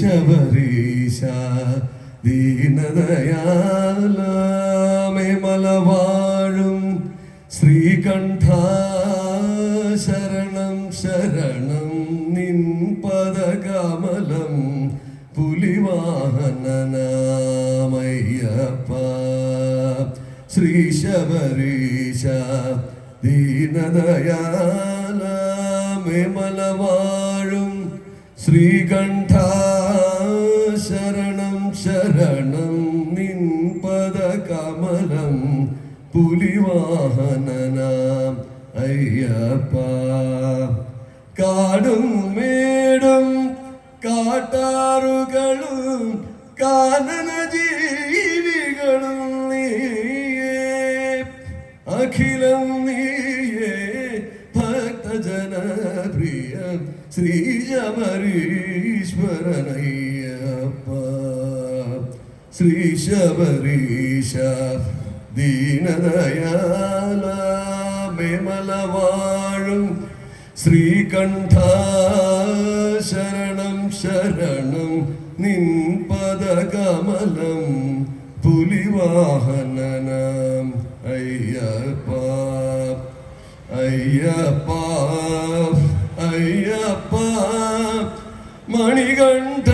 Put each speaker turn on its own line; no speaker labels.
ശബരീശ ദീനദയാലമേ മലവാഴും. ശ്രീകണ്ഠ ശരണം ശരണം നിൻ പദകമലം പുലിവാഹനനാമയ്യപ്പ. ശ്രീ ശബരീശ ദീനദയാലമേ മലവാഴും. ശ്രീകണ്ഠ ശരണം ശരണം നിൻ പദ കമലം പുലിവാഹനനാം അയ്യപ്പ കാടും മേടും കാട്ടാറുകളും കാനന ജീവികളും നീയേ അഖിലം നീയേ ഭക്തജനപ്രിയ ശ്രീശബരീശ്വരനയ്യപ്പ ശ്രീശബരീശ ദീനദയാല വിമലവാഴും ശ്രീകണ്ഠ ശരണം ശരണം നിൻ പദകമലം പുലിവാഹനം അയ്യപ്പ അയ്യപ്പ അയ്യപ്പ മണികണ്ഠ